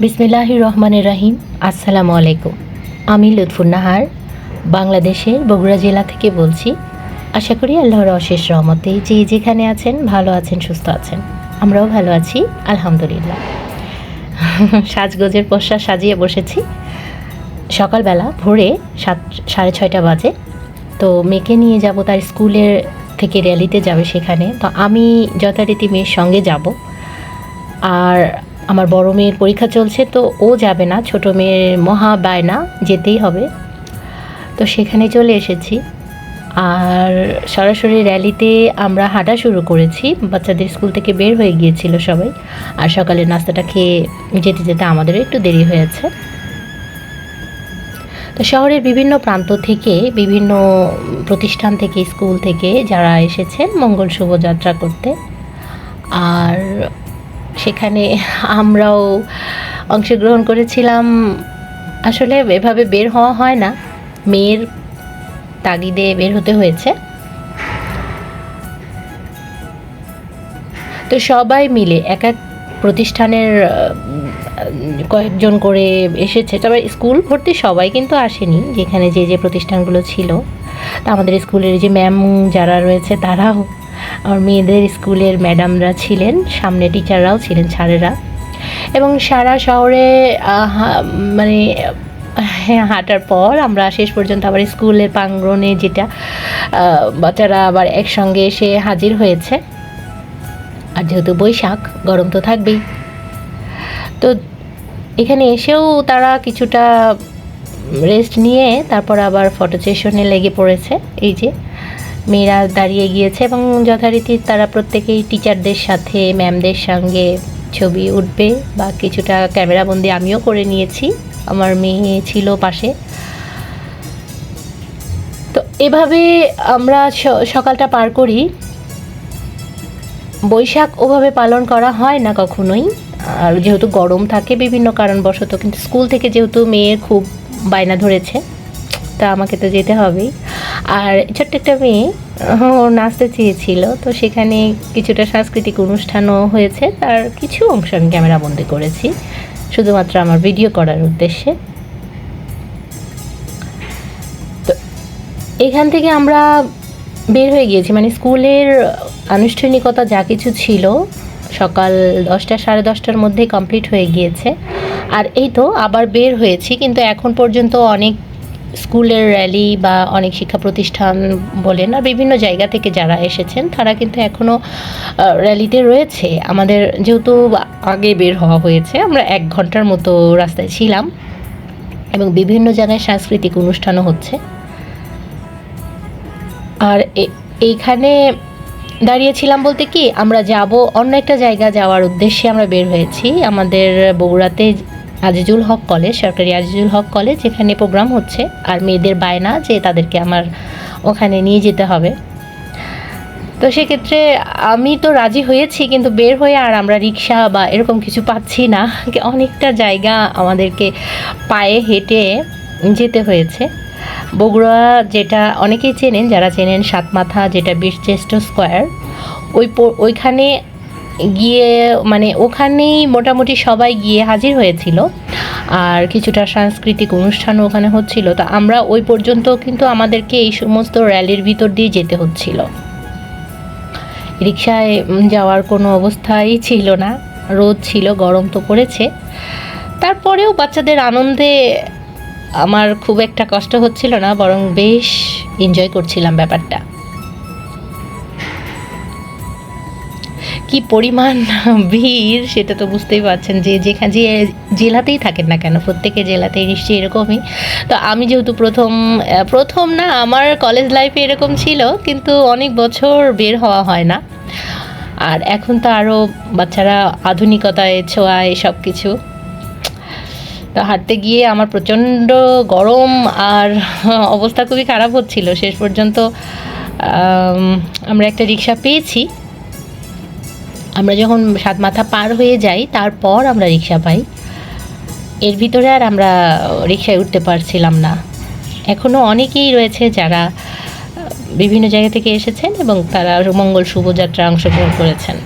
বিসমিল্লাহ রহমানের রাহিম আসসালামু আলাইকুম আমি লুৎফুন্নাহার, বাংলাদেশের বগুড়া জেলা থেকে বলছি। আশা করি আল্লাহর অশেষ রহমতে যে যেখানে আছেন, ভালো আছেন, সুস্থ আছেন। আমরাও ভালো আছি, আলহামদুলিল্লাহ। সাজগোজের পোশা সাজিয়ে বসেছি। সকালবেলা ভোরে সাত, সাড়ে ছয়টা বাজে। তো মেয়েকে নিয়ে যাব, তার স্কুলের থেকে র্যালিতে যাবে সেখানে। তো আমি যথারীতি মেয়ের সঙ্গে যাব। আর আমার বড় মেয়ের পরীক্ষা চলছে, তো ও যাবে না, ছোট মেয়ের মহা বায়না, যেতেই হবে। তো সেখানে চলে এসেছি। আর সরাসরি র্যালিতে আমরা হাঁটা শুরু করেছি। বাচ্চাদের স্কুল থেকে বের হয়ে গিয়েছিল সবাই। আর সকালের নাস্তাটা খেয়ে যেতে যেতে আমাদেরও একটু দেরি হয়েছে তো শহরের বিভিন্ন প্রান্ত থেকে, বিভিন্ন প্রতিষ্ঠান থেকে, স্কুল থেকে যারা এসেছেন, মঙ্গল শোভাযাত্রা করতে। আর সেখানে আমরাও অংশগ্রহণ করেছিলাম। আসলে এভাবে বের হওয়া হয় না। মেয়ের তাগিদে বের হতে হয়েছে। তো সবাই মিলে এক এক প্রতিষ্ঠানের কয়েকজন করে এসেছে। তবে স্কুল ভর্তি সবাই কিন্তু আসেনি, যেখানে যে যে প্রতিষ্ঠানগুলো ছিল। তা আমাদের স্কুলের যে ম্যাম যারা রয়েছে, তারাও আমার মেয়েদের স্কুলের ম্যাডামরা ছিলেন, সামনে টিচাররাও ছিলেন, স্যারেরা। এবং সারা শহরে মানে হ্যাঁ হাঁটার পর আমরা শেষ পর্যন্ত আবার স্কুলের প্রাঙ্গণে যেটা বাচ্চারা আবার একসঙ্গে এসে হাজির হয়েছে। আর যেহেতু বৈশাখ, গরম তো থাকবেই। তো এখানে এসেও তারা কিছুটা রেস্ট নিয়ে তারপর আবার ফটো সেশনে লেগে পড়েছে। এই যে মেয়েরা দাঁড়িয়ে গিয়েছে এবং যথারীতি তারা প্রত্যেকেই টিচারদের সাথে ম্যামদের সঙ্গে ছবি উঠবে বা কিছুটা ক্যামেরাবন্দি আমিও করে নিয়েছি। আমার মেয়ে ছিল পাশে। তো এভাবে আমরা সকালটা পার করি। বৈশাখ ওভাবে পালন করা হয় না কখনোই। আর যেহেতু গরম থাকে বিভিন্ন কারণবশত, কিন্তু স্কুল থেকে যেহেতু মেয়ের খুব বায়না ধরেছে, তা আমাকে তো যেতে হবেই। আর ছোট্ট একটা মেয়ে, ও নাচতে চেয়েছিল, তো সেখানে কিছুটা সাংস্কৃতিক অনুষ্ঠানও হয়েছে, তার কিছু অংশ আমি ক্যামেরাবন্দি করেছি, শুধুমাত্র আমার ভিডিও করার উদ্দেশ্যে। তো এখান থেকে আমরা বের হয়ে গিয়েছি মানে স্কুলের আনুষ্ঠানিকতা যা কিছু ছিল, সকাল দশটা, সাড়ে দশটার মধ্যে কমপ্লিট হয়ে গিয়েছে। আর এই তো আবার বের হয়েছি, কিন্তু এখন পর্যন্ত অনেক স্কুলের র্যালি বা অনেক শিক্ষা প্রতিষ্ঠান বলেন আর বিভিন্ন জায়গা থেকে যারা এসেছেন, তারা কিন্তু এখনও র্যালিতে রয়েছে। আমাদের যেহেতু আগে বের হওয়া হয়েছে, আমরা এক ঘণ্টার মতো রাস্তায় ছিলাম এবং বিভিন্ন জায়গায় সাংস্কৃতিক অনুষ্ঠানও হচ্ছে। আর এইখানে দাঁড়িয়েছিলাম বলতে কি, আমরা যাব অন্য একটা জায়গা যাওয়ার উদ্দেশ্যে আমরা বের হয়েছি। আমাদের বগুড়াতে আজিজুল হক কলেজ, সরকারি আজিজুল হক কলেজ যেখানে প্রোগ্রাম হচ্ছে। আর মেয়েদের বায়না যে তাদেরকে আমার ওখানে নিয়ে যেতে হবে। তো সেক্ষেত্রে আমি তো রাজি হয়েছি, কিন্তু বের হয়ে আর আমরা রিক্সা বা এরকম কিছু পাচ্ছি না। অনেকটা জায়গা আমাদেরকে পায়ে হেঁটে যেতে হয়েছে। বগুড়া যেটা অনেকেই চেনেন, যারা চেনেন সাতমাথা যেটা বীরচেষ্ট স্কোয়ার, ওই ওইখানে গিয়ে মানে ওখানেই মোটামুটি সবাই গিয়ে হাজির হয়েছিল। আর কিছুটা সাংস্কৃতিক অনুষ্ঠানও ওখানে হচ্ছিল। তো আমরা ওই পর্যন্ত কিন্তু আমাদেরকে এই সমস্ত র্যালির ভিতর দিয়ে যেতে হচ্ছিল। রিক্সায় যাওয়ার কোনো অবস্থাই ছিল না। রোদ ছিল, গরম তো পড়েছে। তারপরেও বাচ্চাদের আনন্দে আমার খুব একটা কষ্ট হচ্ছিল না, বরং বেশ এনজয় করছিলাম ব্যাপারটা। কি পরিমাণ ভিড় সেটা তো বুঝতেই পারছেন যে যেখানে যে জেলাতেই থাকেন না কেন প্রত্যেকে জেলাতেই নিশ্চয়ই এরকমই। তো আমি যেহেতু প্রথম প্রথম না, আমার কলেজ লাইফে এরকম ছিল, কিন্তু অনেক বছর বের হওয়া হয় না। আর এখন তো আরও বাচ্চারা আধুনিকতায় ছোঁয়ায় সব কিছু তো হাঁটতে গিয়ে আমার প্রচণ্ড গরম আর অবস্থা খুবই খারাপ হচ্ছিল। শেষ পর্যন্ত আমরা একটা রিক্সা পেয়েছি। আমরা যখন সাত মাথা পার হয়ে যাই, তারপর আমরা রিক্সা পাই। এর ভিতরে আর আমরা রিক্সায় উঠতে পারছিলাম না। এখনও অনেকেই রয়েছে যারা বিভিন্ন জায়গা থেকে এসেছেন এবং তারা মঙ্গল শুভযাত্রা অংশগ্রহণ করেছেন।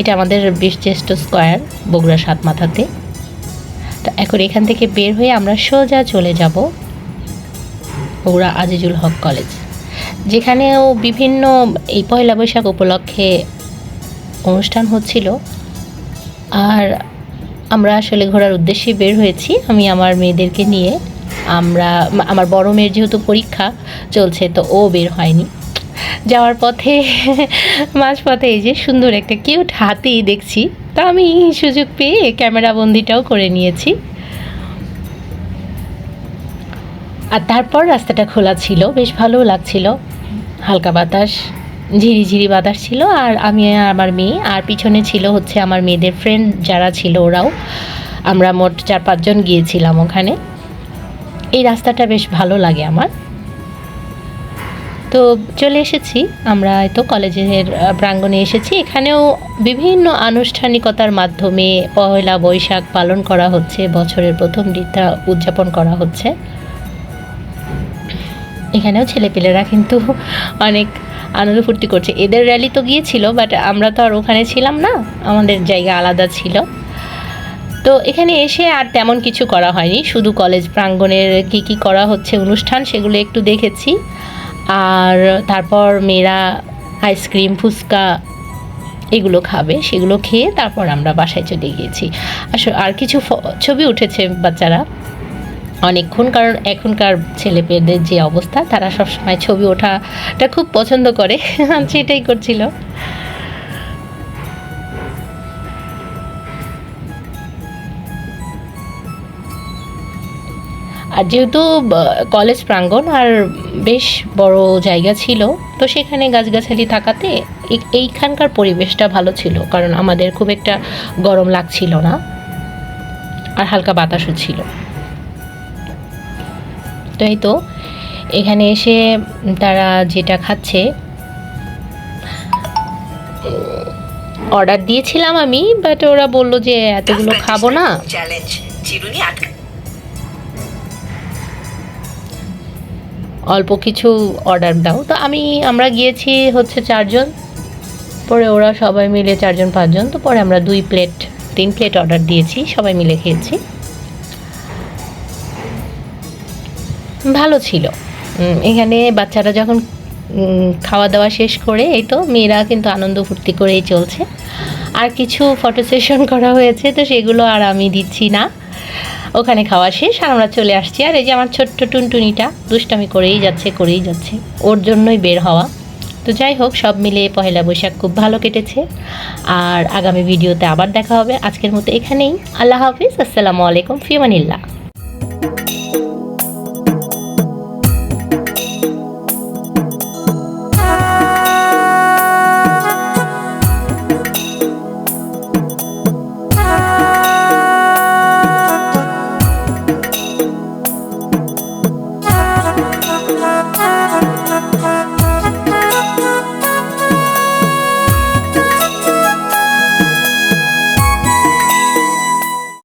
এটা আমাদের বীরশ্রেষ্ঠ স্কোয়ার, বগুড়া সাত মাথাতে তো এখন এখান থেকে বের হয়ে আমরা সোজা চলে যাব বগুড়া আজিজুল হক কলেজ। যেখানেও বিভিন্ন এই পয়লা বৈশাখ উপলক্ষে অনুষ্ঠান হচ্ছিল। আর আমরা আসলে ঘোরার উদ্দেশ্যে বের হয়েছি, আমি আমার মেয়েদেরকে নিয়ে। আমরা, আমার বড় মেয়ের যেহেতু পরীক্ষা চলছে, তো ও বের হয়নি। যাওয়ার পথে, মাঝপথে এই যে সুন্দর একটা কিউট হাতি দেখছি, তা আমি সুযোগ পেয়ে ক্যামেরা বন্দিটাও করে নিয়েছি। আর তারপর রাস্তাটা খোলা ছিল, বেশ ভালোও লাগছিল। হালকা বাতাস, ঝিরিঝিরি বাতাস ছিল আর আমি আমার মেয়ে। আর পিছনে ছিল হচ্ছে আমার মেয়েদের ফ্রেন্ড যারা ছিল ওরাও। আমরা মোট চার পাঁচজন গিয়েছিলাম ওখানে। এই রাস্তাটা বেশ ভালো লাগে আমার। তো চলে এসেছি আমরা তো কলেজের প্রাঙ্গণে এসেছি। এখানেও বিভিন্ন আনুষ্ঠানিকতার মাধ্যমে পয়লা বৈশাখ পালন করা হচ্ছে, বছরের প্রথম দিনটা উদযাপন করা হচ্ছে। এখানেও ছেলেপেলেরা কিন্তু অনেক আনন্দ ফুর্তি করছে। এদের র্যালি তো গিয়েছিল বাট আমরা তো আর ওখানে ছিলাম না। আমাদের জায়গা আলাদা ছিল। তো এখানে এসে আর তেমন কিছু করা হয়নি। শুধু কলেজ প্রাঙ্গণের কি কি করা হচ্ছে অনুষ্ঠান সেগুলো একটু দেখেছি। আর তারপর মেয়েরা আইসক্রিম ফুচকা এগুলো খাবে, সেগুলো খেয়ে তারপর আমরা বাসায় চলে গিয়েছি। আসলে আর কিছু ছবি উঠেছে বাচ্চারা। অনেকক্ষণ, কারণ এখনকার ছেলেপেয়েদের যে অবস্থা, তারা সবসময় ছবি ওঠাটা খুব পছন্দ করে। সেটাই করছিল। আর যেহেতু কলেজ প্রাঙ্গণ, আর বেশ বড় জায়গা ছিল, তো সেখানে গাছগাছালি থাকাতে এই- এইখানকার পরিবেশটা ভালো ছিল, কারণ আমাদের খুব একটা গরম লাগছিল না। আর হালকা বাতাসও ছিল। তো এই তো। এখানে এসে তারা যেটা খাচ্ছে অর্ডার দিয়েছিলাম আমি বাট ওরা বলল যে এতগুলো খাব না। চ্যালেঞ্জ অল্প কিছু অর্ডার দাও। তো আমি আমরা গিয়েছি হচ্ছে চারজন। পরে ওরা সবাই মিলে চারজন পাঁচজন। তো পরে আমরা দুই প্লেট তিন প্লেট অর্ডার দিয়েছি সবাই মিলে খেয়েছি। ভালো ছিল। এখানে বাচ্চারা যখন খাওয়া দাওয়া শেষ করে, এই তো মেয়েরা কিন্তু আনন্দ ফুর্তি করেই চলছে। আর কিছু ফটো সেশন করা হয়েছে, তো সেগুলো আর আমি দিচ্ছি না। ওখানে খাওয়া শেষ, আর আমরা চলে আসছি। আর এই যে আমার ছোট্ট টুনটুনিটা, দুষ্টামি করেই যাচ্ছে করেই যাচ্ছে। ওর জন্যই বের হওয়া। তো যাই হোক, সব মিলে পহেলা বৈশাখ খুব ভালো কেটেছে। আর আগামী ভিডিওতে আবার দেখা হবে। আজকের মতো এখানেই। আল্লাহ হাফিজ। আসসালামু আলাইকুম ফিমানিল্লাহ